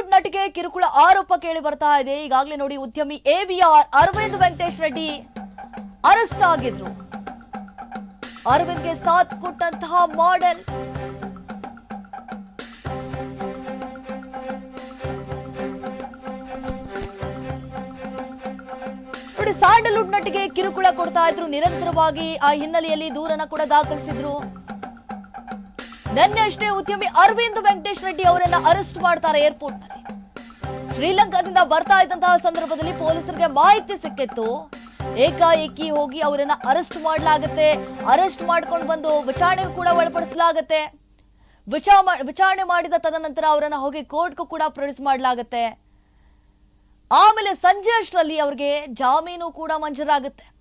Sandalwood ನಟಿಗೆ ಕಿರುಕುಳ ಆರೋಪ ಕೇಳಿ ಬರ್ತಾ ಇದೆ. ಈಗಾಗಲೇ ನೋಡಿ ಉದ್ಯಮಿ A V R Aravind Venkatesh Reddy arrest ಆಗಿದ್ರು. ಅರವಿಂದ್ಗೆ ಸಾಥ್ ಕೊಟ್ಟಂತಹ ಮಾಡೆಲ್ ನೋಡಿ, ಸ್ಯಾಂಡಲ್ವುಡ್ ನಟಿಗೆ ಕಿರುಕುಳ ಕೊಡ್ತಾ ಇದ್ರು. ನಿರಂತರವಾಗಿ ಆ ಹಿನ್ನೆಲೆಯಲ್ಲಿ ದೂರನ್ನ ಕೂಡ ದಾಖಲಿಸಿದ್ರು. ನಿನ್ನೆ ಅಷ್ಟೇ ಉದ್ಯಮಿ ಅರವಿಂದ್ ವೆಂಕಟೇಶ್ ರೆಡ್ಡಿ ಅವರನ್ನ ಅರೆಸ್ಟ್ ಮಾಡ್ತಾರೆ ಏರ್ಪೋರ್ಟ್ನಲ್ಲಿ ಶ್ರೀಲಂಕಾದಿಂದ ಬರ್ತಾ ಇದ್ದಂತಹ ಸಂದರ್ಭದಲ್ಲಿ ಪೊಲೀಸರಿಗೆ ಮಾಹಿತಿ ಸಿಕ್ಕಿತ್ತು. ಏಕಾಏಕಿ ಹೋಗಿ ಅವರನ್ನ ಅರೆಸ್ಟ್ ಮಾಡಲಾಗುತ್ತೆ. ಅರೆಸ್ಟ್ ಮಾಡ್ಕೊಂಡು ಬಂದು ವಿಚಾರಣೆಗೂ ಕೂಡ ಒಳಪಡಿಸಲಾಗುತ್ತೆ. ವಿಚಾ- ವಿಚಾರಣೆ ಮಾಡಿದ ತದನಂತರ ಅವರನ್ನ ಹೋಗಿ ಕೋರ್ಟ್ಗೂ ಕೂಡ ಪ್ರೊಡ್ಯೂಸ್ ಮಾಡಲಾಗುತ್ತೆ. ಆಮೇಲೆ ಸಂಜೆ ಅಷ್ಟರಲ್ಲಿ ಅವ್ರಿಗೆ ಜಾಮೀನು ಕೂಡ ಮಂಜೂರಾಗುತ್ತೆ.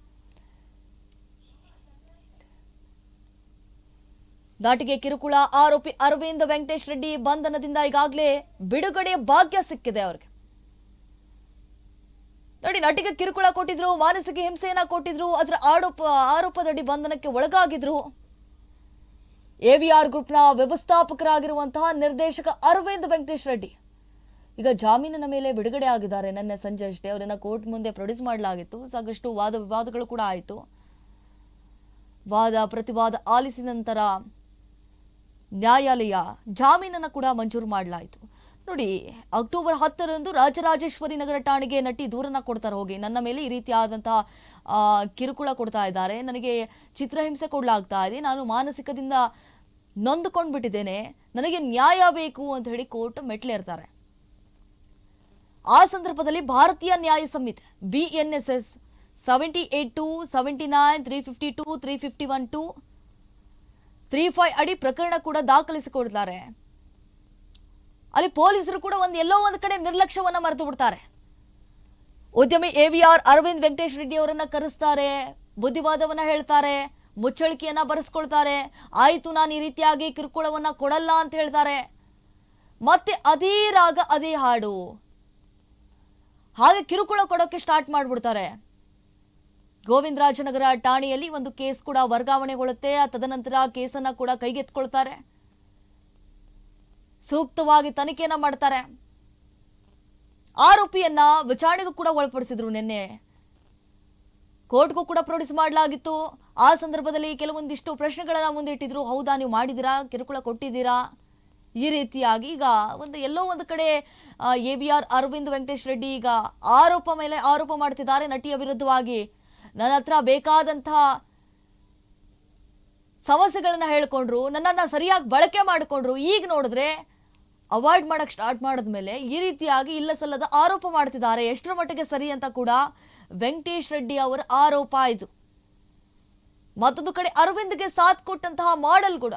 ನಾಟಿಗೆ ಕಿರುಕುಳ ಆರೋಪಿ ಅರವಿಂದ್ ವೆಂಕಟೇಶ್ ರೆಡ್ಡಿ ಬಂಧನದಿಂದ ಈಗಾಗಲೇ ಬಿಡುಗಡೆ ಭಾಗ್ಯ ಸಿಕ್ಕಿದೆ ಅವ್ರಿಗೆ. ನೋಡಿ, ನಟಿಗೆ ಕಿರುಕುಳ ಕೊಟ್ಟಿದ್ರು, ಮಾನಸಿಕ ಹಿಂಸೆಯನ್ನ ಕೊಟ್ಟಿದ್ರು, ಅದರ ಆರೋಪ, ಆರೋಪದಡಿ ಬಂಧನಕ್ಕೆ ಒಳಗಾಗಿದ್ರು. ಎವಿಆರ್ ಗ್ರೂಪ್ನ ವ್ಯವಸ್ಥಾಪಕರಾಗಿರುವಂತಹ ನಿರ್ದೇಶಕ ಅರವಿಂದ್ ವೆಂಕಟೇಶ್ ರೆಡ್ಡಿ ಈಗ ಜಾಮೀನಿನ ಮೇಲೆ ಬಿಡುಗಡೆ ಆಗಿದ್ದಾರೆ. ನಿನ್ನೆ ಸಂಜೆ ಅಷ್ಟೇ ಅವರನ್ನ ಕೋರ್ಟ್ ಮುಂದೆ ಪ್ರೊಡ್ಯೂಸ್ ಮಾಡಲಾಗಿತ್ತು. ಸಾಕಷ್ಟು ವಾದ ವಿವಾದಗಳು ಕೂಡ ಆಯಿತು. ವಾದ, ಪ್ರತಿವಾದ ಆಲಿಸಿದ ನಂತರ ನ್ಯಾಯಾಲಯ ಜಾಮೀನನ್ನು ಕೂಡ ಮಂಜೂರು ಮಾಡಲಾಯಿತು. ನೋಡಿ, ಅಕ್ಟೋಬರ್ ಹತ್ತರಂದು ರಾಜರಾಜೇಶ್ವರಿ ನಗರ ಠಾಣೆಗೆ ನಟಿ ದೂರನ್ನ ಕೊಡ್ತಾರೆ ಹೋಗಿ. ನನ್ನ ಮೇಲೆ ಈ ರೀತಿಯಾದಂತಹ ಕಿರುಕುಳ ಕೊಡ್ತಾ ಇದ್ದಾರೆ. ನನಗೆ ಚಿತ್ರಹಿಂಸೆ ಕೊಡಲಾಗ್ತಾ ಇದೆ. ನಾನು ಮಾನಸಿಕದಿಂದ ನೊಂದುಕೊಂಡು ಬಿಟ್ಟಿದ್ದೇನೆ ನನಗೆ ನ್ಯಾಯ ಬೇಕು ಅಂತ ಹೇಳಿ ಕೋರ್ಟ್ ಮೆಟ್ಲೇರ್ತಾರೆ. ಆ ಸಂದರ್ಭದಲ್ಲಿ Bharatiya Nyaya Samiti B N S S seventy eight two seventy nine three fifty two three fifty one two three five ಅಡಿ ಪ್ರಕರಣ ಕೂಡ ದಾಖಲಿಸಿಕೊಡ್ತಾರೆ. ಅಲ್ಲಿ ಪೊಲೀಸರು ಕೂಡ ಒಂದು ಎಲ್ಲೋ ಒಂದು ಕಡೆ ನಿರ್ಲಕ್ಷ್ಯವನ್ನ ಮರೆತು ಬಿಡ್ತಾರೆ. ಉದ್ಯಮಿ A V R Aravind Venkatesh Reddy ಅವರನ್ನ ಕರೆಸ್ತಾರೆ, ಬುದ್ಧಿವಾದವನ್ನ ಹೇಳ್ತಾರೆ, ಮುಚ್ಚಳಿಕೆಯನ್ನ ಬರೆಸ್ಕೊಳ್ತಾರೆ, ಆಯಿತು ನಾನು ಈ ರೀತಿಯಾಗಿ ಕಿರುಕುಳವನ್ನ ಕೊಡಲ್ಲ ಅಂತ ಹೇಳ್ತಾರೆ. ಮತ್ತೆ ಅದೇ ರಾಗ, ಅದೇ ಹಾಡು. ಹಾಗೆ ಕಿರುಕುಳ ಕೊಡೋಕೆ ಸ್ಟಾರ್ಟ್ ಮಾಡ್ಬಿಡ್ತಾರೆ. ಗೋವಿಂದರಾಜನಗರ ಠಾಣೆಯಲ್ಲಿ ಒಂದು ಕೇಸ್ ಕೂಡ ವರ್ಗಾವಣೆಗೊಳ್ಳುತ್ತೆ. ತದನಂತರ ಕೇಸನ್ನ ಕೂಡ ಕೈಗೆತ್ಕೊಳ್ತಾರೆ ಸೂಕ್ತವಾಗಿ ತನಿಖೆಯನ್ನ ಮಾಡ್ತಾರೆ. ಆರೋಪಿಯನ್ನ ವಿಚಾರಣೆಗೂ ಕೂಡ ಒಳಪಡಿಸಿದ್ರು ನಿನ್ನೆ. ಕೋರ್ಟ್ಗೂ ಕೂಡ ಪ್ರೊಡ್ಯೂಸ್ ಮಾಡಲಾಗಿತ್ತು. ಆ ಸಂದರ್ಭದಲ್ಲಿ ಕೆಲವೊಂದಿಷ್ಟು ಪ್ರಶ್ನೆಗಳನ್ನ ಮುಂದಿಟ್ಟಿದ್ರು. ಹೌದಾ, ನೀವು ಮಾಡಿದಿರಾ ಕಿರುಕುಳ ಕೊಟ್ಟಿದ್ದೀರಾ? ಈ ರೀತಿಯಾಗಿ ಈಗ ಒಂದು ಎಲ್ಲೋ ಒಂದು ಕಡೆ A V R Aravind Venkatesh Reddy ಈಗ ಆರೋಪ ಮೇಲೆ ಆರೋಪ ಮಾಡ್ತಿದ್ದಾರೆ. ನಟಿಯ ವಿರುದ್ಧವಾಗಿ ನನ್ನ ಹತ್ರ ಬೇಕಾದಂತಹ ಸಮಸ್ಯೆಗಳನ್ನು ಹೇಳ್ಕೊಂಡ್ರು, ನನ್ನನ್ನು ಸರಿಯಾಗಿ ಬಳಕೆ ಮಾಡಿಕೊಂಡ್ರು, ಈಗ ನೋಡಿದ್ರೆ ಅವಾಯ್ಡ್ ಮಾಡೋಕ್ಕೆ ಸ್ಟಾರ್ಟ್ ಮಾಡಿದ್ಮೇಲೆ ಈ ರೀತಿಯಾಗಿ ಇಲ್ಲ ಸಲ್ಲದ ಆರೋಪ ಮಾಡ್ತಿದ್ದಾರೆ. ಎಷ್ಟರ ಮಟ್ಟಿಗೆ ಸರಿ ಅಂತ ಕೂಡ ವೆಂಕಟೇಶ್ ರೆಡ್ಡಿ ಅವರ ಆರೋಪ ಆಯಿತು ಮತ್ತೊಂದು ಕಡೆ ಅರವಿಂದ್ಗೆ ಸಾಥ್ ಕೊಟ್ಟಂತಹ ಮಾಡೆಲ್ ಕೂಡ.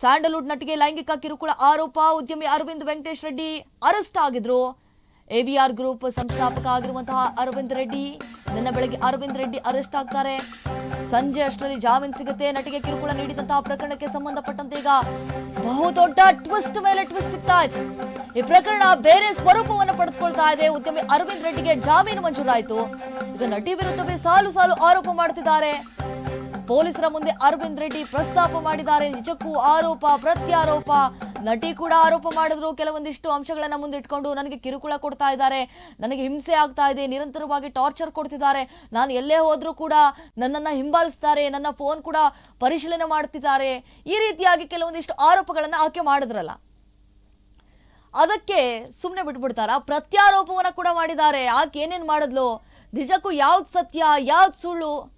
ಸ್ಯಾಂಡಲ್ವುಡ್ ನಟಿಗೆ ಲೈಂಗಿಕ ಕಿರುಕುಳ ಆರೋಪ, ಉದ್ಯಮಿ ಅರವಿಂದ್ ವೆಂಕಟೇಶ್ ರೆಡ್ಡಿ ಅರೆಸ್ಟ್ ಆಗಿದ್ರು. ಎವಿಆರ್ ಗ್ರೂಪ್ ಸಂಸ್ಥಾಪಕ ಆಗಿರುವಂತಹ ಅರವಿಂದ್ ರೆಡ್ಡಿ, ನಿನ್ನ ಬೆಳಗ್ಗೆ ಅರವಿಂದ್ ರೆಡ್ಡಿ ಅರೆಸ್ಟ್ ಆಗ್ತಾರೆ. ಸಂಜೆ ಅಷ್ಟರಲ್ಲಿ ಜಾಮೀನ್ ಸಿಗುತ್ತೆ. ನಟಿಗೆ ಕಿರುಕುಳ ನೀಡಿದಂತಹ ಪ್ರಕರಣಕ್ಕೆ ಸಂಬಂಧಪಟ್ಟಂತೆ ಈಗ ಬಹುದೊಡ್ಡ ಟ್ವಿಸ್ಟ್ ಮೇಲೆ ಟ್ವಿಸ್ಟ್ ಸಿಗ್ತಾ ಇದೆ. ಈ ಪ್ರಕರಣ ಬೇರೆ ಸ್ವರೂಪವನ್ನು ಪಡೆದುಕೊಳ್ತಾ ಇದೆ. ಉದ್ಯಮಿ ಅರವಿಂದ್ ರೆಡ್ಡಿಗೆ ಜಾಮೀನು ಮಂಜೂರಾಯಿತು. ಈಗ ನಟಿ ವಿರುದ್ಧವೇ ಸಾಲು ಸಾಲು ಆರೋಪ ಮಾಡ್ತಿದ್ದಾರೆ. ಪೊಲೀಸರ ಮುಂದೆ ಅರವಿಂದ್ ರೆಡ್ಡಿ ಪ್ರಸ್ತಾಪ ಮಾಡಿದ್ದಾರೆ. ನಿಜಕ್ಕೂ ಆರೋಪ, ಪ್ರತ್ಯಾರೋಪ. ನಟಿ ಕೂಡ ಆರೋಪ ಮಾಡಿದ್ರು. ಕೆಲವೊಂದಿಷ್ಟು ಅಂಶಗಳನ್ನ ಮುಂದಿಟ್ಕೊಂಡು ನನಗೆ ಕಿರುಕುಳ ಕೊಡ್ತಾ ಇದ್ದಾರೆ. ನನಗೆ ಹಿಂಸೆ ಆಗ್ತಾ ಇದೆ. ನಿರಂತರವಾಗಿ ಟಾರ್ಚರ್ ಕೊಡ್ತಿದ್ದಾರೆ. ನಾನು ಎಲ್ಲೇ ಹೋದ್ರೂ ಕೂಡ ನನ್ನನ್ನ ಹಿಂಬಾಲಿಸ್ತಾರೆ. ನನ್ನ ಫೋನ್ ಕೂಡ ಪರಿಶೀಲನೆ ಮಾಡ್ತಿದ್ದಾರೆ. ಈ ರೀತಿಯಾಗಿ ಕೆಲವೊಂದಿಷ್ಟು ಆರೋಪಗಳನ್ನು ಆಕೆ ಮಾಡಿದ್ರಲ್ಲ. ಅದಕ್ಕೆ ಸುಮ್ಮನೆ ಬಿಟ್ಬಿಡ್ತಾರ? ಪ್ರತ್ಯಾರೋಪವನ್ನು ಕೂಡ ಮಾಡಿದ್ದಾರೆ. ಆಕೆ ಏನೇನ್ ಮಾಡಿದ್ಲು? ನಿಜಕ್ಕೂ ಯಾವ್ದು ಸತ್ಯ? ಯಾವ್ದು ಸುಳ್ಳು?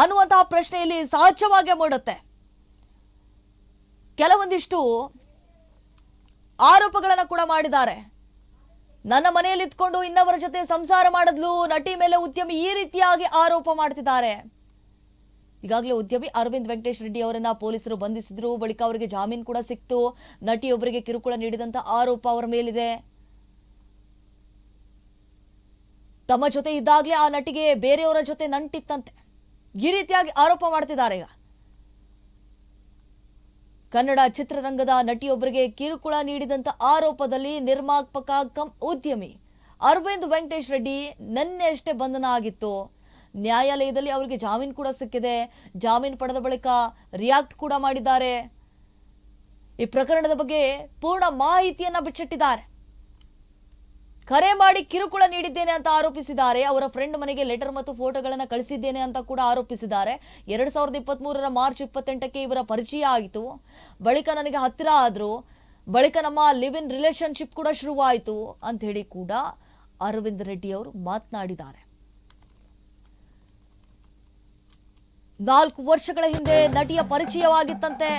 ಅನ್ನುವಂತಹ ಪ್ರಶ್ನೆಯಲ್ಲಿ ಸಹಜವಾಗಿ ಮೂಡುತ್ತೆ. ಕೆಲವೊಂದಿಷ್ಟು ಆರೋಪಗಳನ್ನು ಕೂಡ ಮಾಡಿದ್ದಾರೆ. ನನ್ನ ಮನೆಯಲ್ಲಿ ಇದ್ಕೊಂಡು ಇನ್ನವರ ಜೊತೆ ಸಂಸಾರ ಮಾಡಿದ್ಲು, ನಟಿ ಮೇಲೆ ಉದ್ಯಮಿ ಈ ರೀತಿಯಾಗಿ ಆರೋಪ ಮಾಡ್ತಿದ್ದಾರೆ. ಈಗಾಗಲೇ ಉದ್ಯಮಿ ಅರವಿಂದ್ ವೆಂಕಟೇಶ್ ರೆಡ್ಡಿ ಅವರನ್ನ ಪೊಲೀಸರು ಬಂಧಿಸಿದ್ರು, ಬಳಿಕ ಅವರಿಗೆ ಜಾಮೀನು ಕೂಡ ಸಿಕ್ತು. ನಟಿಯೊಬ್ಬರಿಗೆ ಕಿರುಕುಳ ನೀಡಿದಂತ ಆರೋಪ ಅವರ ಮೇಲಿದೆ. ತಮ್ಮ ಜೊತೆ ಇದ್ದಾಗಲೇ ಆ ನಟಿಗೆ ಬೇರೆಯವರ ಜೊತೆ ನಂಟಿತ್ತಂತೆ. ಈ ರೀತಿಯಾಗಿ ಆರೋಪ ಮಾಡ್ತಿದ್ದಾರೆ ಈಗ. ಕನ್ನಡ ಚಿತ್ರರಂಗದ ನಟಿಯೊಬ್ಬರಿಗೆ ಕಿರುಕುಳ ನೀಡಿದಂತ ಆರೋಪದಲ್ಲಿ ನಿರ್ಮಾಪಕ ಕಂ ಉದ್ಯಮಿ ಅರವಿಂದ್ ವೆಂಕಟೇಶ್ ರೆಡ್ಡಿ ನಿನ್ನೆ ಅಷ್ಟೇ ಬಂಧನ ಆಗಿತ್ತು. ನ್ಯಾಯಾಲಯದಲ್ಲಿ ಅವರಿಗೆ ಜಾಮೀನು ಕೂಡ ಸಿಕ್ಕಿದೆ. ಜಾಮೀನು ಪಡೆದ ಬಳಿಕ ರಿಯಾಕ್ಟ್ ಕೂಡ ಮಾಡಿದ್ದಾರೆ. ಈ ಪ್ರಕರಣದ ಬಗ್ಗೆ ಪೂರ್ಣ ಮಾಹಿತಿಯನ್ನ ಬಿಚ್ಚಿಟ್ಟಿದ್ದಾರೆ. ಕರೆ ಮಾಡಿ ಕಿರುಕುಳ ನೀಡಿದ್ದೇನೆ ಅಂತ ಆರೋಪಿಸಿದ್ದಾರೆ. ಅವರ ಫ್ರೆಂಡ್ ಮನೆಗೆ ಲೆಟರ್ ಮತ್ತು ಫೋಟೋಗಳನ್ನು ಕಳಿಸಿದ್ದೇನೆ ಅಂತ ಕೂಡ ಆರೋಪಿಸಿದ್ದಾರೆ. ಎರಡ್ ಸಾವಿರದ ಇಪ್ಪತ್ತ್ ಮೂರರ ಮಾರ್ಚ್ ಇಪ್ಪತ್ತೆಂಟಕ್ಕೆ ಇವರ ಪರಿಚಯ ಆಯಿತು. ಬಳಿಕ ನನಗೆ ಹತ್ತಿರ ಆದರೂ, ಬಳಿಕ ನಮ್ಮ ಲಿವ್ ಇನ್ ರಿಲೇಶನ್ಶಿಪ್ ಕೂಡ ಶುರುವಾಯಿತು ಅಂತ ಹೇಳಿ ಕೂಡ ಅರವಿಂದ್ ರೆಡ್ಡಿ ಅವರು ಮಾತನಾಡಿದ್ದಾರೆ. ನಾಲ್ಕು ವರ್ಷಗಳ ಹಿಂದೆ ನಟಿಯ ಪರಿಚಯವಾಗಿತ್ತಂತೆ.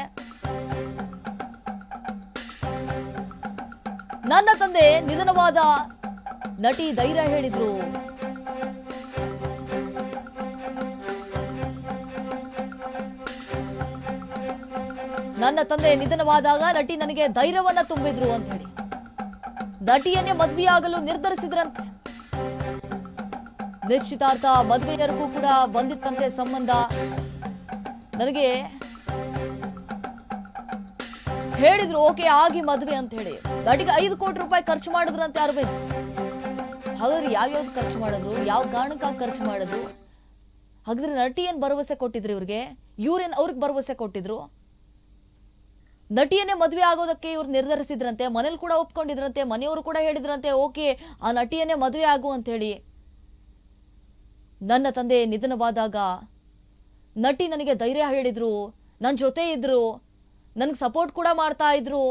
ನನ್ನ ತಂದೆ ನಿಧನವಾದ ನಟಿ ಧೈರ್ಯ ಹೇಳಿದ್ರು. ನನ್ನ ತಂದೆ ನಿಧನವಾದಾಗ ನಟಿ ನನಗೆ ಧೈರ್ಯವನ್ನ ತುಂಬಿದ್ರು ಅಂತ ಹೇಳಿ. ನಟಿಯನ್ನೇ ಮದುವೆಯಾಗಲು ನಿರ್ಧರಿಸಿದ್ರಂತೆ. ನಿಶ್ಚಿತಾರ್ಥ ಮದುವೆಯರಿಗೂ ಕೂಡ ಬಂದಿತ್ತಂತೆ ಸಂಬಂಧ. ನನಗೆ ಹೇಳಿದ್ರು, ಓಕೆ, ಆಗಿ ಮದುವೆ ಅಂತ ಹೇಳಿ. ನಟಿಗೆ ಐದು ಕೋಟಿ ರೂಪಾಯಿ ಖರ್ಚು ಮಾಡಿದ್ರಂತೆ ಅರವಿಂದ್. ಹಾಗಾದ್ರೆ ಯಾವ್ಯಾವ್ದು ಖರ್ಚು ಮಾಡಿದ್ರು, ಯಾವ ಕಾರಣಕ್ಕಾಗಿ ಖರ್ಚು ಮಾಡಿದ್ರು? ಹಾಗಾದ್ರೆ ನಟಿ ಏನು ಭರವಸೆ ಕೊಟ್ಟಿದ್ರು ಇವ್ರಿಗೆ? ಇವ್ರೇನು ಅವ್ರಿಗೆ ಭರವಸೆ ಕೊಟ್ಟಿದ್ರು? ನಟಿಯನ್ನೇ ಮದುವೆ ಆಗೋದಕ್ಕೆ ಇವ್ರು ನಿರ್ಧರಿಸಿದ್ರಂತೆ, ಮನೇಲಿ ಕೂಡ ಒಪ್ಕೊಂಡಿದ್ರಂತೆ, ಮನೆಯವರು ಕೂಡ ಹೇಳಿದ್ರಂತೆ, ಓಕೆ, ಆ ನಟಿಯನ್ನೇ ಮದುವೆ ಆಗು ಅಂತ ಹೇಳಿ ನನ್ನ ತಂದೆ ನಿಧನವಾದಾಗ ನಟಿ ನನಗೆ ಧೈರ್ಯ ಹೇಳಿದ್ರು ನನ್ನ ಜೊತೆ ಇದ್ರು, ನನಗೆ ಸಪೋರ್ಟ್ ಕೂಡ ಮಾಡ್ತಾ ಇದ್ರು.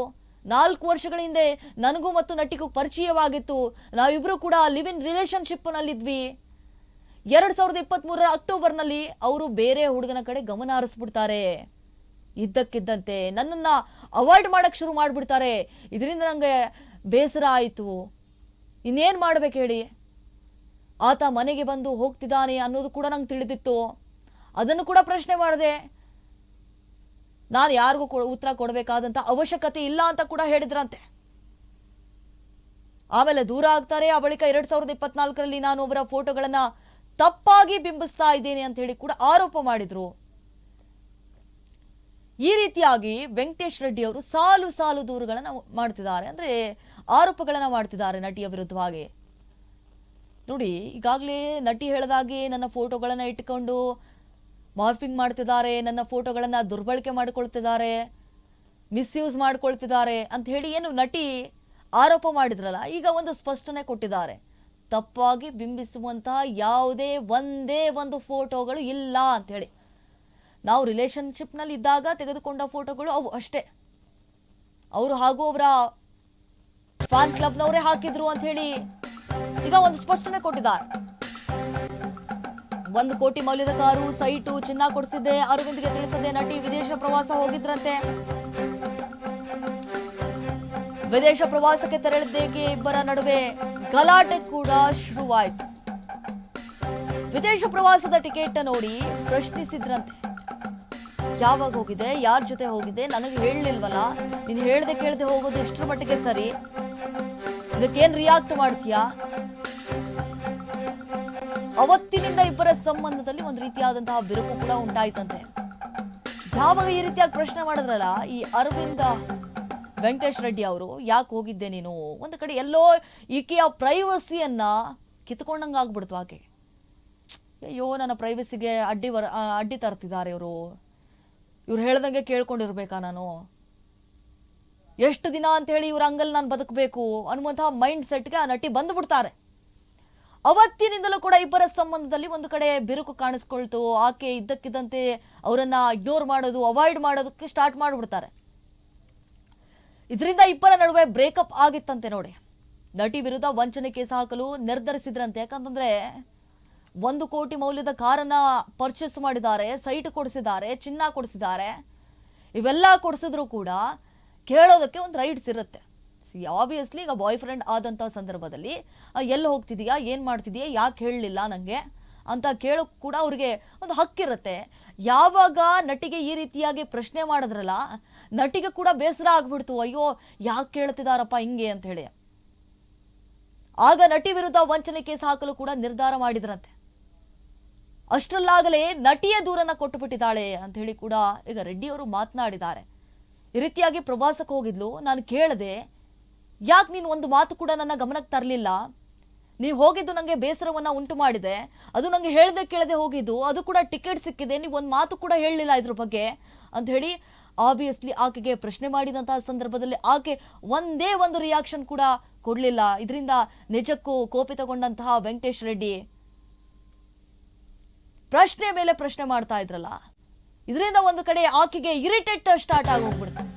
ನಾಲ್ಕು ವರ್ಷಗಳ ಹಿಂದೆ ನನಗೂ ಮತ್ತು ನಟಿಗೂ ಪರಿಚಯವಾಗಿತ್ತು. ನಾವಿಬ್ಬರು ಕೂಡ ಲಿವ್ ಇನ್ ರಿಲೇಶನ್ಶಿಪ್ನಲ್ಲಿದ್ವಿ. ಎರಡು ಸಾವಿರದ ಇಪ್ಪತ್ತ್ಮೂರರ ಅಕ್ಟೋಬರ್ನಲ್ಲಿ ಅವರು ಬೇರೆ ಹುಡುಗನ ಕಡೆ ಗಮನ ಹರಿಸ್ಬಿಡ್ತಾರೆ. ಇದ್ದಕ್ಕಿದ್ದಂತೆ ನನ್ನನ್ನು ಅವಾಯ್ಡ್ ಮಾಡೋಕ್ಕೆ ಶುರು ಮಾಡಿಬಿಡ್ತಾರೆ. ಇದರಿಂದ ನನಗೆ ಬೇಸರ ಆಯಿತು. ಇನ್ನೇನು ಮಾಡ್ಬೇಕು ಹೇಳಿ? ಆತ ಮನೆಗೆ ಬಂದು ಹೋಗ್ತಿದ್ದಾನೆ ಅನ್ನೋದು ಕೂಡ ನಂಗೆ ತಿಳಿದಿತ್ತು. ಅದನ್ನು ಕೂಡ ಪ್ರಶ್ನೆ ಮಾಡಿದೆ. ನಾನು ಯಾರಿಗೂ ಉತ್ತರ ಕೊಡಬೇಕಾದಂಥ ಅವಶ್ಯಕತೆ ಇಲ್ಲ ಅಂತ ಕೂಡ ಹೇಳಿದ್ರಂತೆ. ಆಮೇಲೆ ದೂರ ಆಗ್ತಾರೆ. ಆ ಬಳಿಕ ಎರಡ್ ಸಾವಿರದ ಇಪ್ಪತ್ನಾಲ್ಕರಲ್ಲಿ ನಾನು ಅವರ ಫೋಟೋಗಳನ್ನ ತಪ್ಪಾಗಿ ಬಿಂಬಿಸ್ತಾ ಇದ್ದೇನೆ ಅಂತ ಹೇಳಿ ಕೂಡ ಆರೋಪ ಮಾಡಿದ್ರು. ಈ ರೀತಿಯಾಗಿ ವೆಂಕಟೇಶ್ ರೆಡ್ಡಿ ಅವರು ಸಾಲು ಸಾಲು ದೂರುಗಳನ್ನ ಮಾಡ್ತಿದ್ದಾರೆ. ಅಂದ್ರೆ ಆರೋಪಗಳನ್ನ ಮಾಡ್ತಿದ್ದಾರೆ ನಟಿಯ ವಿರುದ್ಧವಾಗಿ ನೋಡಿ, ಈಗಾಗಲೇ ನಟಿ ಹೇಳದಾಗೆ ನನ್ನ ಫೋಟೋಗಳನ್ನ ಇಟ್ಕೊಂಡು ಮಾರ್ಫಿಂಗ್ ಮಾಡ್ತಿದ್ದಾರೆ, ನನ್ನ ಫೋಟೋಗಳನ್ನು ದುರ್ಬಳಕೆ ಮಾಡಿಕೊಳ್ತಿದ್ದಾರೆ, ಮಿಸ್ಯೂಸ್ ಮಾಡ್ಕೊಳ್ತಿದ್ದಾರೆ ಅಂತ ಹೇಳಿ ಏನು ನಟಿ ಆರೋಪ ಮಾಡಿದ್ರಲ್ಲ, ಈಗ ಒಂದು ಸ್ಪಷ್ಟನೆ ಕೊಟ್ಟಿದ್ದಾರೆ. ತಪ್ಪಾಗಿ ಬಿಂಬಿಸುವಂತಹ ಯಾವುದೇ ಒಂದೇ ಒಂದು ಫೋಟೋಗಳು ಇಲ್ಲ ಅಂತ ಹೇಳಿ. ನಾವು ರಿಲೇಶನ್ಶಿಪ್ನಲ್ಲಿ ಇದ್ದಾಗ ತೆಗೆದುಕೊಂಡ ಫೋಟೋಗಳು ಅವು ಅಷ್ಟೇ. ಅವರು ಹಾಗೂ ಅವರ ಫ್ಯಾನ್ ಕ್ಲಬ್ನವರೇ ಹಾಕಿದ್ರು ಅಂತ ಹೇಳಿ ಈಗ ಒಂದು ಸ್ಪಷ್ಟನೆ ಕೊಟ್ಟಿದ್ದಾರೆ. ಒಂದು ಕೋಟಿ ಮೌಲ್ಯದ ಕಾರು, ಸೈಟು ಚಿನ್ನ ಕೊಡಿಸಿದ್ದೆ. ಅರವಿಂದ್ಗೆ ತಿಳಿಸದೆ ನಟಿ ವಿದೇಶ ಪ್ರವಾಸ ಹೋಗಿದ್ರಂತೆ. ವಿದೇಶ ಪ್ರವಾಸಕ್ಕೆ ತೆರಳಿದ್ದೇಕೆ ಇಬ್ಬರ ನಡುವೆ. ಗಲಾಟೆ ಕೂಡ ಶುರುವಾಯಿತು. ವಿದೇಶ ಪ್ರವಾಸದ ಟಿಕೆಟ್ ನೋಡಿ ಪ್ರಶ್ನಿಸಿದ್ರಂತೆ. ಯಾವಾಗ ಹೋಗಿದೆ, ಯಾರ ಜೊತೆ ಹೋಗಿದೆ, ನನಗೆ ಹೇಳಲಿಲ್ವಲ್ಲ. ನೀನು ಹೇಳದೆ ಕೇಳದೆ ಹೋಗೋದು ಎಷ್ಟರ ಮಟ್ಟಿಗೆ ಸರಿ? ಇದಕ್ಕೇನು ರಿಯಾಕ್ಟ್ ಮಾಡ್ತೀಯಾ? ಅವತ್ತಿನಿಂದ ಇಬ್ಬರ ಸಂಬಂಧದಲ್ಲಿ ಒಂದು ರೀತಿಯಾದಂತಹ ಬಿರುಕು ಕೂಡ ಉಂಟಾಯ್ತಂತೆ. ಯಾವಾಗ ಈ ರೀತಿಯಾಗಿ ಪ್ರಶ್ನೆ ಮಾಡಿದ್ರಲ್ಲ, ಈ ಅರವಿಂದ ವೆಂಕಟೇಶ್ ರೆಡ್ಡಿ ಅವರು, ಯಾಕೆ ಹೋಗಿದ್ದೆ ನೀನು? ಒಂದು ಕಡೆ ಎಲ್ಲೋ ಈಕೆಯ ಪ್ರೈವಸಿಯನ್ನ ಕಿತ್ಕೊಂಡಂಗೆ ಆಗ್ಬಿಡ್ತು ಆಕೆ. ಅಯ್ಯೋ, ನನ್ನ ಪ್ರೈವಸಿಗೆ ಅಡ್ಡಿ ಬರ ಅಡ್ಡಿ ತರ್ತಿದ್ದಾರೆ ಇವರು. ಇವ್ರು ಹೇಳ್ದಂಗೆ ಕೇಳ್ಕೊಂಡಿರ್ಬೇಕಾ ನಾನು? ಎಷ್ಟು ದಿನ ಅಂತ ಹೇಳಿ ಇವ್ರ ಅಂಗಲ್ ನಾನು ಬದುಕಬೇಕು ಅನ್ನುವಂತಹ ಮೈಂಡ್ ಸೆಟ್ಗೆ ಆ ನಟಿ ಬಂದ್ಬಿಡ್ತಾರೆ. ಅವತ್ತಿನಿಂದಲೂ ಕೂಡ ಇಬ್ಬರ ಸಂಬಂಧದಲ್ಲಿ ಒಂದು ಕಡೆ ಬಿರುಕು ಕಾಣಿಸ್ಕೊಳ್ತು. ಆಕೆ ಇದ್ದಕ್ಕಿದ್ದಂತೆ ಅವರನ್ನ ಇಗ್ನೋರ್ ಮಾಡೋದು ಅವಾಯ್ಡ್ ಮಾಡೋದಕ್ಕೆ ಸ್ಟಾರ್ಟ್ ಮಾಡಿಬಿಡ್ತಾರೆ. ಇದರಿಂದ ಇಬ್ಬರ ನಡುವೆ ಬ್ರೇಕಪ್ ಆಗಿತ್ತಂತೆ ನೋಡಿ. ನಟಿ ವಿರುದ್ಧ ವಂಚನೆ ಕೇಸ್ ಹಾಕಲು ನಿರ್ಧರಿಸಿದ್ರಂತೆ. ಯಾಕಂತಂದ್ರೆ ಒಂದು ಕೋಟಿ ಮೌಲ್ಯದ ಕಾರನ್ನ ಪರ್ಚೇಸ್ ಮಾಡಿದ್ದಾರೆ ಸೈಟ್ ಕೊಡಿಸಿದ್ದಾರೆ, ಚಿನ್ನ ಕೊಡಿಸಿದ್ದಾರೆ. ಇವೆಲ್ಲ ಕೊಡಿಸಿದ್ರು ಕೂಡ ಕೇಳೋದಕ್ಕೆ ಒಂದು ರೈಟ್ಸ್ ಇರುತ್ತೆ. ಸಿ ಆಬ್ವಿಯಸ್ಲಿ ಈಗ ಬಾಯ್ ಫ್ರೆಂಡ್ ಆದಂಥ ಸಂದರ್ಭದಲ್ಲಿ ಎಲ್ಲಿ ಹೋಗ್ತಿದೀಯಾ? ಏನು ಮಾಡ್ತಿದೀಯಾ? ಯಾಕೆ ಹೇಳಲಿಲ್ಲ ನನಗೆ ಅಂತ ಕೇಳೋಕ್ ಕೂಡ ಅವ್ರಿಗೆ ಒಂದು ಹಕ್ಕಿರುತ್ತೆ ಯಾವಾಗ ನಟಿಗೆ ಈ ರೀತಿಯಾಗಿ ಪ್ರಶ್ನೆ ಮಾಡಿದ್ರಲ್ಲ, ನಟಿಗೆ ಕೂಡ ಬೇಸರ ಆಗ್ಬಿಡ್ತು. ಅಯ್ಯೋ, ಯಾಕೆ ಕೇಳ್ತಿದಾರಪ್ಪ ಹಿಂಗೆ? ಅಂತ ಹೇಳಿ. ಆಗ ನಟಿ ವಿರುದ್ಧ ವಂಚನೆ ಕೇಸ್ ಹಾಕಲು ಕೂಡ ನಿರ್ಧಾರ ಮಾಡಿದ್ರಂತೆ. ಅಷ್ಟರಲ್ಲಾಗಲೇ ನಟಿಯ ದೂರನ್ನ ಕೊಟ್ಟು ಅಂತ ಹೇಳಿ ಕೂಡ ಈಗ ರೆಡ್ಡಿ ಅವರು ಮಾತನಾಡಿದ್ದಾರೆ. ಈ ರೀತಿಯಾಗಿ ಪ್ರವಾಸಕ್ಕೆ ಹೋಗಿದ್ಲು. ನಾನು ಕೇಳದೆ ಯಾಕೆ ನೀನು ಒಂದು ಮಾತು ಕೂಡ ನನ್ನ ಗಮನಕ್ಕೆ ತರಲಿಲ್ಲ? ನೀವು ಹೋಗಿದ್ದು ನನಗೆ ಬೇಸರವನ್ನು ಉಂಟು ಮಾಡಿದೆ. ಅದು ನನಗೆ ಹೇಳದೆ ಕೇಳದೆ ಹೋಗಿದ್ದು. ಅದು ಕೂಡ ಟಿಕೆಟ್ ಸಿಕ್ಕಿದೆ. ನೀವು ಒಂದು ಮಾತು ಕೂಡ ಹೇಳಲಿಲ್ಲ ಇದ್ರ ಬಗ್ಗೆ. ಅಂತ ಹೇಳಿ ಆಬ್ವಿಯಸ್ಲಿ ಆಕೆಗೆ ಪ್ರಶ್ನೆ ಮಾಡಿದಂತಹ ಸಂದರ್ಭದಲ್ಲಿ ಆಕೆ ಒಂದೇ ಒಂದು ರಿಯಾಕ್ಷನ್ ಕೂಡ ಕೊಡಲಿಲ್ಲ. ಇದರಿಂದ ನಿಜಕ್ಕೂ ಕೋಪಿತಗೊಂಡಂತಹ ವೆಂಕಟೇಶ್ ರೆಡ್ಡಿ ಪ್ರಶ್ನೆ ಮೇಲೆ ಪ್ರಶ್ನೆ ಮಾಡ್ತಾ ಇದ್ರಲ್ಲ. ಇದರಿಂದ ಒಂದು ಕಡೆ ಆಕೆಗೆ ಇರಿಟೇಟ್ ಸ್ಟಾರ್ಟ್ ಆಗೋಗ್ಬಿಡ್ತು.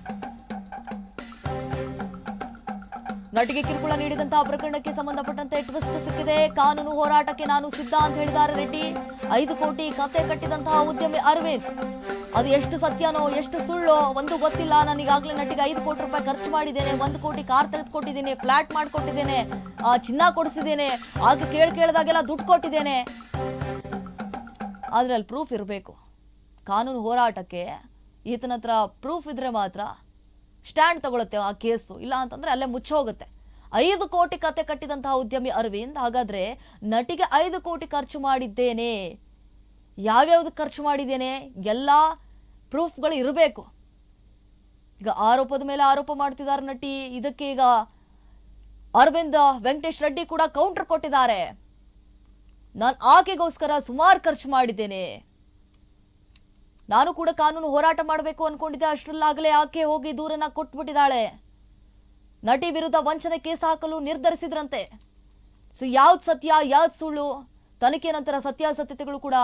ನಟಿಗೆ ಕಿರುಕುಳ ನೀಡಿದಂತಹ ಪ್ರಕರಣಕ್ಕೆ ಸಂಬಂಧಪಟ್ಟಂತೆ ಟ್ವಿಸ್ಟ್ ಸಿಕ್ಕಿದೆ. ಕಾನೂನು ಹೋರಾಟಕ್ಕೆ ನಾನು ಸಿದ್ಧ ಅಂತ ಹೇಳಿದ್ದಾರೆ ರೆಡ್ಡಿ. ಐದು ಕೋಟಿ ಕತೆ ಕಟ್ಟಿದಂತಹ ಉದ್ಯಮಿ ಅರವಿಂದ್. ಅದು ಎಷ್ಟು ಸತ್ಯನೋ, ಎಷ್ಟು ಸುಳ್ಳೋ, ಒಂದು ಗೊತ್ತಿಲ್ಲ. ನಾನು ಈಗಾಗಲೇ ನಟಿಗೆ ಐದು ಕೋಟಿ ರೂಪಾಯಿ ಖರ್ಚು ಮಾಡಿದ್ದೇನೆ, ಒಂದು ಕೋಟಿ ಕಾರ್ ತೆಗೆದುಕೊಟ್ಟಿದ್ದೇನೆ, ಫ್ಲಾಟ್ ಮಾಡಿಕೊಟ್ಟಿದ್ದೇನೆ ಚಿನ್ನ ಕೊಡಿಸಿದ್ದೇನೆ ಆಗ ಕೇಳಿ ಕೇಳಿದಾಗೆಲ್ಲ ದುಡ್ಡು ಕೊಟ್ಟಿದ್ದೇನೆ. ಆದ್ರೆ ಅಲ್ಲಿ ಪ್ರೂಫ್ ಇರಬೇಕು. ಕಾನೂನು ಹೋರಾಟಕ್ಕೆ ಈತನ ಹತ್ರ ಪ್ರೂಫ್ ಇದ್ರೆ ಮಾತ್ರ ಸ್ಟ್ಯಾಂಡ್ ತಗೊಳುತ್ತೆ ಆ ಕೇಸು ಇಲ್ಲ ಅಂತಂದ್ರೆ ಅಲ್ಲೇ ಮುಚ್ಚೋಗುತ್ತೆ ಐದು ಕೋಟಿ ಕತೆ ಕಟ್ಟಿದಂತಹ ಉದ್ಯಮಿ ಅರವಿಂದ್, ಹಾಗಾದ್ರೆ ನಟಿಗೆ ಐದು ಕೋಟಿ ಖರ್ಚು ಮಾಡಿದ್ದೇನೆ. ಯಾವ್ಯಾವ್ದು ಖರ್ಚು ಮಾಡಿದ್ದೇನೆ? ಎಲ್ಲ ಪ್ರೂಫ್ಗಳು ಇರಬೇಕು. ಈಗ ಆರೋಪದ ಮೇಲೆ ಆರೋಪ ಮಾಡ್ತಿದ್ದಾರೆ ನಟಿ. ಇದಕ್ಕೆ ಈಗ ಅರವಿಂದ್, ವೆಂಕಟೇಶ್ ರೆಡ್ಡಿ ಕೂಡ ಕೌಂಟರ್ ಕೊಟ್ಟಿದ್ದಾರೆ. ನಾನು ಆಕೆಗೋಸ್ಕರ ಸುಮಾರು ಖರ್ಚು ಮಾಡಿದ್ದೇನೆ. ನಾನು ಕೂಡ ಕಾನೂನು ಹೋರಾಟ ಮಾಡಬೇಕು ಅನ್ಕೊಂಡಿದ್ದೆ. ಅಷ್ಟರಲ್ಲಾಗಲೇ ಆಕೆ ಹೋಗಿ ದೂರನ್ನ ಕೊಟ್ಬಿಟ್ಟಿದ್ದಾಳೆ. ನಟಿ ವಿರುದ್ಧ ವಂಚನೆ ಕೇಸ್ ಹಾಕಲು ನಿರ್ಧರಿಸಿದ್ರಂತೆ. ಸೊ, ಯಾವ್ದು ಸತ್ಯ, ಯಾವ್ದು ಸುಳ್ಳು? ತನಿಖೆ ನಂತರ ಸತ್ಯಾಸತ್ಯತೆಗಳು ಕೂಡ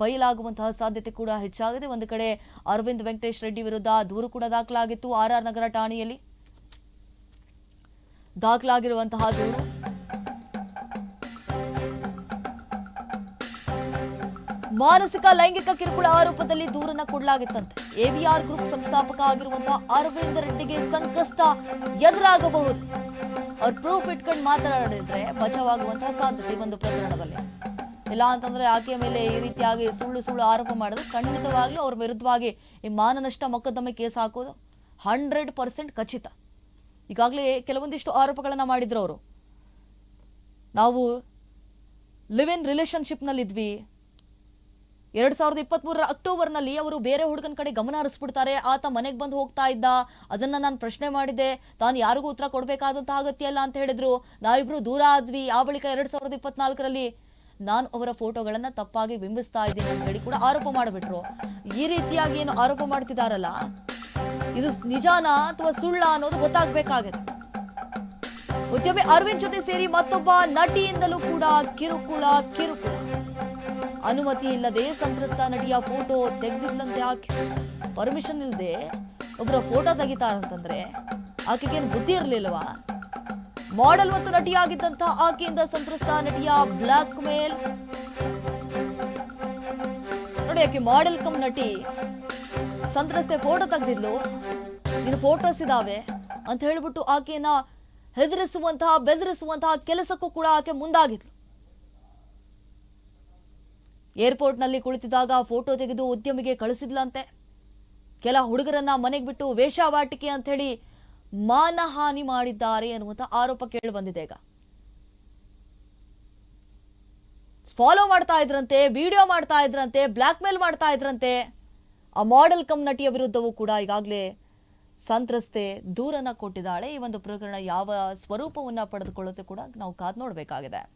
ಬಯಲಾಗುವಂತಹ ಸಾಧ್ಯತೆ ಕೂಡ ಹೆಚ್ಚಾಗಿದೆ. ಒಂದು ಕಡೆ ಅರವಿಂದ್ ವೆಂಕಟೇಶ್ ರೆಡ್ಡಿ ವಿರುದ್ಧ ದೂರು ಕೂಡ ದಾಖಲಾಗಿತ್ತು. ಆರ್ ಆರ್ ನಗರ ಠಾಣೆಯಲ್ಲಿ ದಾಖಲಾಗಿರುವಂತಹ ದೂರು. ಮಾನಸಿಕ ಲೈಂಗಿಕ ಕಿರುಕುಳ ಆರೋಪದಲ್ಲಿ ದೂರನ್ನ ಕೊಡಲಾಗಿತ್ತಂತೆ. ಎವಿಆರ್ ಗ್ರೂಪ್ ಸಂಸ್ಥಾಪಕ ಆಗಿರುವಂತಹ ಅರವಿಂದ್ ರೆಡ್ಡಿಗೆ ಸಂಕಷ್ಟ ಎದುರಾಗಬಹುದು. ಅವ್ರ ಪ್ರೂಫ್ ಇಟ್ಕೊಂಡು ಮಾತನಾಡಿದ್ರೆ ಬಚಾವಾಗುವಂತಹ ಸಾಧ್ಯತೆ ಒಂದು ಪ್ರಕರಣದಲ್ಲಿ. ಇಲ್ಲ ಅಂತಂದ್ರೆ ಆಕೆಯ ಮೇಲೆ ಈ ರೀತಿಯಾಗಿ ಸುಳ್ಳು ಸುಳ್ಳು ಆರೋಪ ಮಾಡಿದ್ರೆ ಖಂಡಿತವಾಗ್ಲೂ ಅವ್ರ ವಿರುದ್ಧವಾಗಿ ಈ ಮಾನನಷ್ಟ ಮೊಕದ್ದಮೆ ಕೇಸ್ ಹಾಕೋದು ಹಂಡ್ರೆಡ್ ಪರ್ಸೆಂಟ್ ಖಚಿತ. ಈಗಾಗಲೇ ಕೆಲವೊಂದಿಷ್ಟು ಆರೋಪಗಳನ್ನ ಮಾಡಿದ್ರು ಅವರು. ನಾವು ಲಿವ್ ಇನ್ ರಿಲೇಶನ್ಶಿಪ್ನಲ್ಲಿದ್ವಿ. ಎರಡ್ ಸಾವಿರದ ಅಕ್ಟೋಬರ್ನಲ್ಲಿ ಅವರು ಬೇರೆ ಹುಡುಗನ ಕಡೆ ಗಮನ ಹರಿಸ್ಬಿಡ್ತಾರೆ. ಆತ ಮನೆಗೆ ಬಂದು ಹೋಗ್ತಾ ಇದ್ದ. ಅದನ್ನ ನಾನು ಪ್ರಶ್ನೆ ಮಾಡಿದೆ. ತಾನು ಯಾರಿಗೂ ಉತ್ತರ ಕೊಡಬೇಕಾದಂತಹ ಅಗತ್ಯ ಇಲ್ಲ ಅಂತ ಹೇಳಿದ್ರು. ನಾವಿಬ್ರು ದೂರ ಆದ್ವಿ. ಆ ಬಳಿಕ ಎರಡ್ ಸಾವಿರದ ಇಪ್ಪತ್ನಾಲ್ಕರಲ್ಲಿ ನಾನು ಅವರ ಫೋಟೋಗಳನ್ನ ತಪ್ಪಾಗಿ ಬಿಂಬಿಸ್ತಾ ಇದ್ದೀನಿ ಅಂತ ಹೇಳಿ ಕೂಡ ಆರೋಪ ಮಾಡಿಬಿಟ್ರು. ಈ ರೀತಿಯಾಗಿ ಏನು ಆರೋಪ ಮಾಡ್ತಿದಾರಲ್ಲ? ಇದು ನಿಜಾನಾ ಅಥವಾ ಸುಳ್ಳ ಅನ್ನೋದು ಗೊತ್ತಾಗ್ಬೇಕಾಗತ್ತೆ. ಉದ್ಯಮಿ ಅರವಿಂದ್ ಜೊತೆ ಸೇರಿ ಮತ್ತೊಬ್ಬ ನಟಿಯಿಂದಲೂ ಕೂಡ ಕಿರುಕುಳ ಕಿರುಕುಳ. ಅನುಮತಿ ಇಲ್ಲದೆ ಸಂತ್ರಸ್ತ ನಟಿಯ ಫೋಟೋ ತೆಗೆದಿದ್ಲಂತೆ ಆಕೆ. ಪರ್ಮಿಷನ್ ಇಲ್ಲದೆ ಒಬ್ಬರ ಫೋಟೋ ತೆಗಿತಾರಂತಂದ್ರೆ ಆಕೆಗೇನು ಬುದ್ಧಿ ಇರಲಿಲ್ವಾ? ಮಾಡೆಲ್ ಮತ್ತು ನಟಿಯಾಗಿದ್ದಂತಹ ಆಕೆಯಿಂದ ಸಂತ್ರಸ್ತ ನಟಿಯ ಬ್ಲಾಕ್ ಮೇಲ್ ನೋಡಿ ಆಕೆ ಮಾಡೆಲ್ ಕಮ್ ನಟಿ. ಸಂತ್ರಸ್ತೆ ಫೋಟೋ ತೆಗೆದಿದ್ಲು. ನಿನ್ನ ಫೋಟೋಸ್ ಇದಾವೆ ಅಂತ ಹೇಳ್ಬಿಟ್ಟು ಆಕೆಯನ್ನ ಹೆದರಿಸುವಂತಹ, ಬೆದರಿಸುವಂತಹ ಕೆಲಸಕ್ಕೂ ಕೂಡ ಆಕೆ ಮುಂದಾಗಿದ್ಲು. ಏರ್ಪೋರ್ಟ್ನಲ್ಲಿ ಕುಳಿತಿದ್ದಾಗ ಫೋಟೋ ತೆಗೆದು ಉದ್ಯಮಿಗೆ ಕಳಿಸಿದ್ಲಂತೆ. ಕೆಲ ಹುಡುಗರನ್ನ ಮನೆಗೆ ಬಿಟ್ಟು ವೇಷವಾಟಿಕೆ ಅಂತ ಹೇಳಿ ಮಾನಹಾನಿ ಮಾಡಿದ್ದಾರೆ ಅನ್ನುವಂಥ ಆರೋಪ ಕೇಳಿ ಬಂದಿದೆ ಈಗ. ಫಾಲೋ ಮಾಡ್ತಾ ಇದ್ರಂತೆ ವಿಡಿಯೋ ಮಾಡ್ತಾ ಇದ್ರಂತೆ ಬ್ಲ್ಯಾಕ್ ಮೇಲ್ ಮಾಡ್ತಾ ಇದ್ರಂತೆ. ಆ ಮಾಡೆಲ್ ಕಮ್ ನಟಿಯ ವಿರುದ್ಧವೂ ಕೂಡ ಈಗಾಗಲೇ ಸಂತ್ರಸ್ತೆ ದೂರನ್ನ ಕೊಟ್ಟಿದ್ದಾಳೆ. ಈ ಒಂದು ಪ್ರಕರಣ ಯಾವ ಸ್ವರೂಪವನ್ನು ಪಡೆದುಕೊಳ್ಳುತ್ತೆ ಕೂಡ ನಾವು ಕಾದು ನೋಡಬೇಕಾಗಿದೆ.